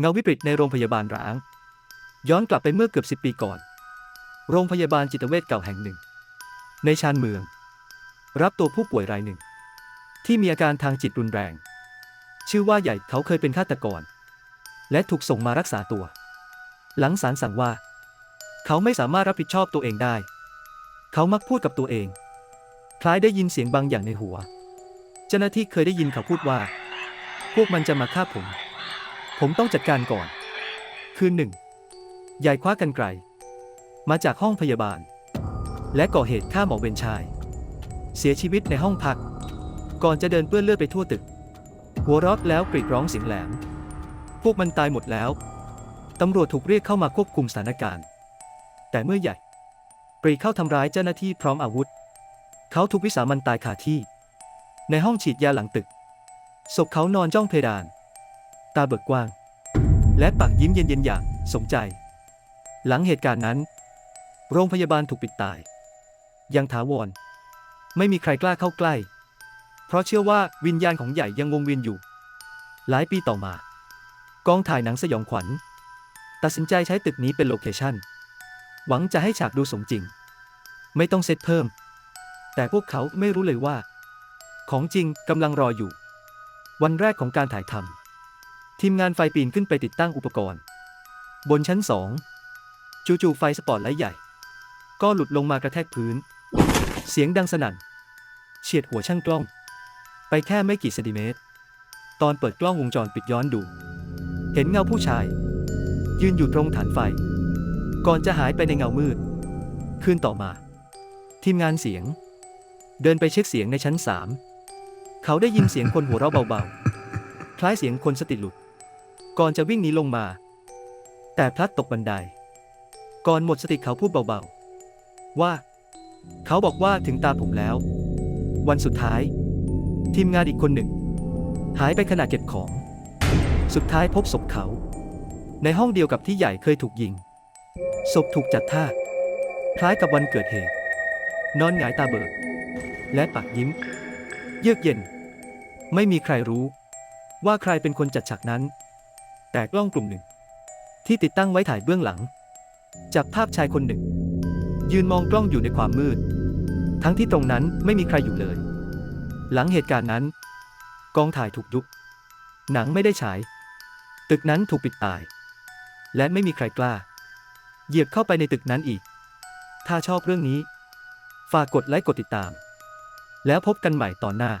เงาวิปริตในโรงพยาบาลร้าง ย้อนกลับไปเมื่อเกือบสิบปีก่อน โรงพยาบาลจิตเวชเก่าแห่งหนึ่ง ในชานเมือง รับตัวผู้ป่วยรายหนึ่ง ที่มีอาการทางจิตรุนแรง ชื่อว่าใหญ่เขาเคยเป็นฆาตกร และถูกส่งมารักษาตัว หลังศาลสั่งว่า เขาไม่สามารถรับผิดชอบตัวเองได้ เขามักพูดกับตัวเอง คล้ายได้ยินเสียงบางอย่างในหัว เจ้าหน้าที่เคยได้ยินเขาพูดว่า พวกมันจะมาฆ่าผม ผมต้องจัดการก่อน คืนหนึ่งยายคว้ากันไกล มาจากห้องพยาบาล และก่อเหตุฆ่าหมอเวนชาย เสียชีวิตในห้องพัก ก่อนจะเดินเปื้อนเลือดไปทั่วตึก หัวเรอกแล้วกรีดร้องเสียงแหลม พวกมันตายหมดแล้ว ตำรวจถูกเรียกเข้ามาควบคุมสถานการณ์ แต่เมื่อใหญ่ปรีเข้าทำร้ายเจ้าหน้าที่พร้อมอาวุธ เขาถูกวิสามันตายคาที่ ในห้องฉีดยาหลังตึกศพเขานอนจ้องเพดาน ตาเบิกกว้าง และปากยิ้มเย็นๆอย่างสมใจ หลังเหตุการณ์นั้น โรงพยาบาลถูกปิดตาย ยังถาวร ไม่มีใครกล้าเข้าใกล้ เพราะเชื่อว่าวิญญาณของใหญ่ยังวงเวียนอยู่ หลายปีต่อมา กองถ่ายหนังสยองขวัญ ตัดสินใจใช้ตึกนี้เป็นโลเคชั่น หวังจะให้ฉากดูสมจริง ไม่ต้องเซตเพิ่ม แต่พวกเขาไม่รู้เลยว่า ของจริงกำลังรออยู่ วันแรกของการถ่ายทำ ทีมงานไฟปีนขึ้นไปติดตั้งอุปกรณ์ บนชั้นสองจู่ๆไฟสปอตไลท์ใหญ่ ก็หลุดลงมากระแทกพื้น เสียงดังสนั่น เฉียดหัวช่างกล้อง ไปแค่ไม่กี่เซนติเมตร ตอนเปิดกล้องวงจรปิดย้อนดู เห็นเงาผู้ชาย ยืนอยู่ตรงฐานไฟ ก่อนจะหายไปในเงามืด คืนต่อมา ทีมงานเสียง เดินไปเช็คเสียงในชั้นสามเขาได้ยินเสียงคนหัวเราะเบาๆ คล้ายเสียงคนสติหลุด ก่อนจะวิ่งหนีลงมา แต่พลัดตกบันได ก่อนหมดสติเขาพูดเบาๆ ว่า เขาบอกว่าถึงตาผมแล้ว วันสุดท้าย ทีมงานอีกคนหนึ่ง หายไปขณะเก็บของ สุดท้ายพบศพเขา ในห้องเดียวกับที่ใหญ่เคยถูกยิง ศพถูกจัดท่า คล้ายกับวันเกิดเหตุ นอนหงายตาเบิก และปากยิ้ม เยือกเย็น ไม่มีใครรู้ว่าใครเป็นคนจัดฉากนั้น แต่กล้องกลุ่มหนึ่ง ที่ติดตั้งไว้ถ่ายเบื้องหลัง จับภาพชายคนหนึ่ง ยืนมองกล้องอยู่ในความมืด ทั้งที่ตรงนั้นไม่มีใครอยู่เลย หลังเหตุการณ์นั้น กองถ่ายถูกยุบหนังไม่ได้ฉาย ตึกนั้นถูกปิดตาย และไม่มีใครกล้า เหยียบเข้าไปในตึกนั้นอีก ถ้าชอบเรื่องนี้ ฝากกดไลค์กดติดตาม แล้วพบกันใหม่ตอนหน้า